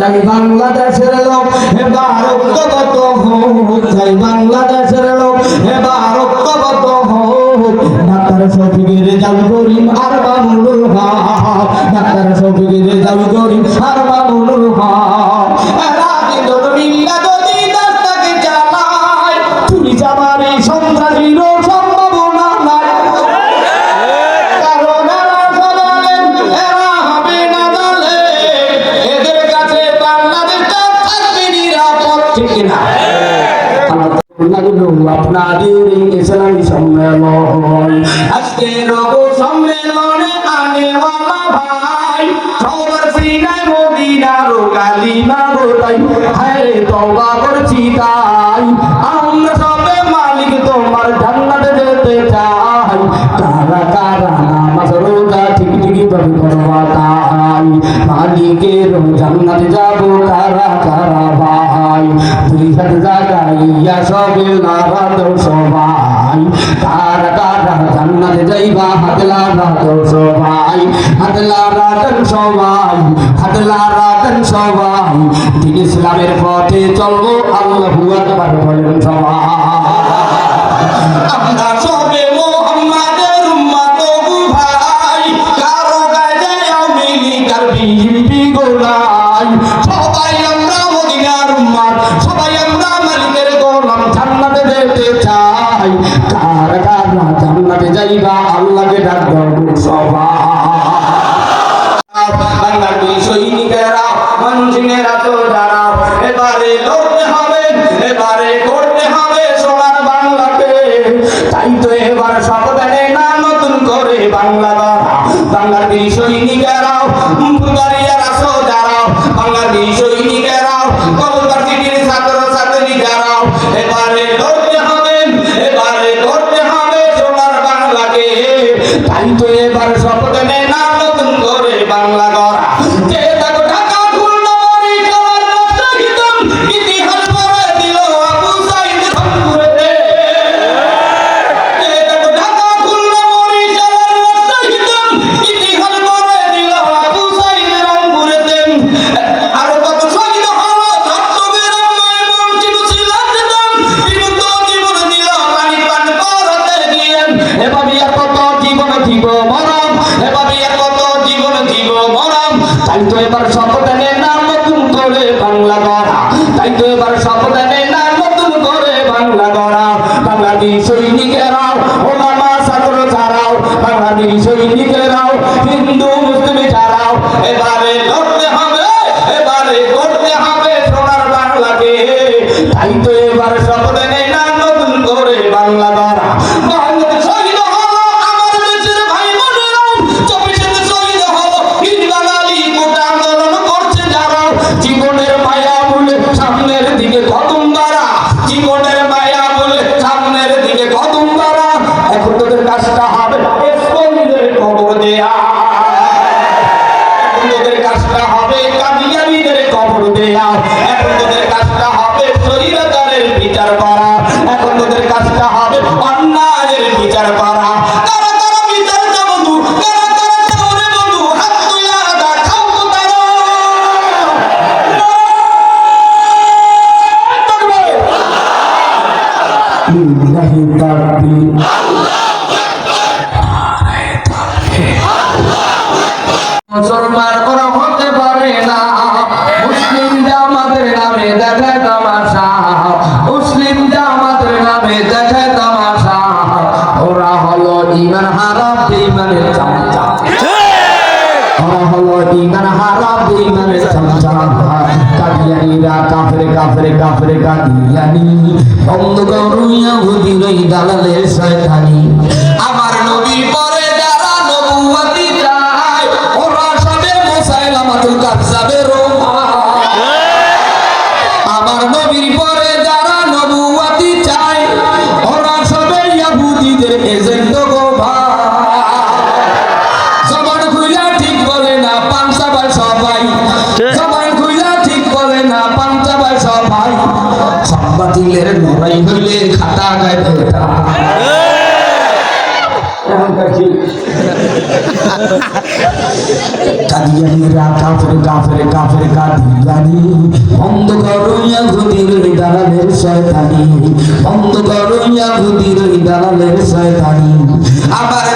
চাই বাংলাদেশের লোক এবার ঐক্যবদ্ধ হোক। চাই বাংলাদেশের লোক এবার ঐক্যবদ্ধ হোক। ডাক্তার শফিকের জাল করিম আর মামুনুল হক। ডাক্তার শফিকের জাল করিম আর মামুনুল হক। এরা এই ইসলামী সম্মেলন। আজকের সম্মেলনে আনেওয়ালা ভাই। সবার সিনায় মদিনার কালিমা গোটাই। হায় তওবা করছি তাই। আমরা সবে মালিক, তোমার জান্নাতে যেতে চাই। কারা কারা নামাজ রোজা ঠিক ঠিকই ভাবে করবা তাই? মালিকের জান্নাতে যাব দুই হাত জাগাইয়া সবে নারা তো সবাই। তার তারা জান্নাতে যাইবা, হাতলা রাত সবাই। হাতলা রাতন সবাই, হাতলা রাতন সবাই। দিন ইসলামের পথে চলবো, আল্লাহু আকবার সবাই। আমরা জান্নাতে যাইবা আল্লাহকে ডাক দাও সবাই বাংলাদেশ সৈনিকেরা মঞ্জিনেরা তো এবারে লড়তে জীব মরম এভাবে কত জীবন জীব মরম তাই তো এবার শপথ নে না নতুন করে বাংলা গড়া। তাই তো এবার শপথ নে না নতুন করে বাংলা গড়া বাংলাদেশ সৈনিকেরাও লিল্লাহি তাকবীর মুসলমান ওরা হতে পারে না। মুসলিম জামাতের নামে দেখায় তামাশা। মুসলিম জামাতের নামে দেখায় তামাশা। ওরা হলো ইমান হারাম ইমানের চামচা। ওরা হলো ইমান হারাম ইমানের চামচা কাদিয়ানিরা কাফরে কাফরে কাফরে কাদিয়ানি বন্ধ করু ইহুদির দালালের শয়তানি গায়ে বেটা কাদিয়ানিরা কাফের কাফের কাফের কাদিয়ানি বন্ধ করো ইয়াহুদির দালালের শয়তানি। বন্ধ করো ইয়াহুদির দালালের শয়তানি। আবার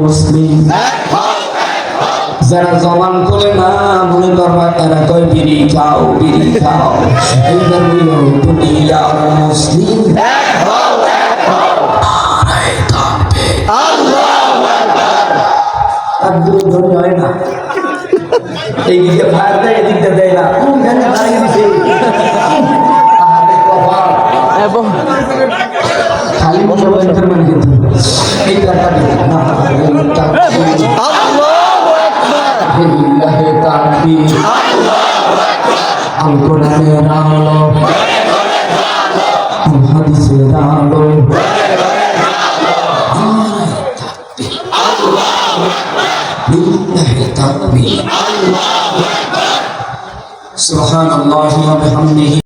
মুসলিম যারা জবান খুলে না মনে করবা তারা কয় বিড়ি খাও বিড়ি খাও। মুসলিম আর দূরে ধরে হয় না এইদিকে ফায়ার দেয় এদিকটা দেয় না কোনখানে দাঁড়িয়ে দিছে কপাল। খালি মানে কিন্তু এই না এই বিহামদিহি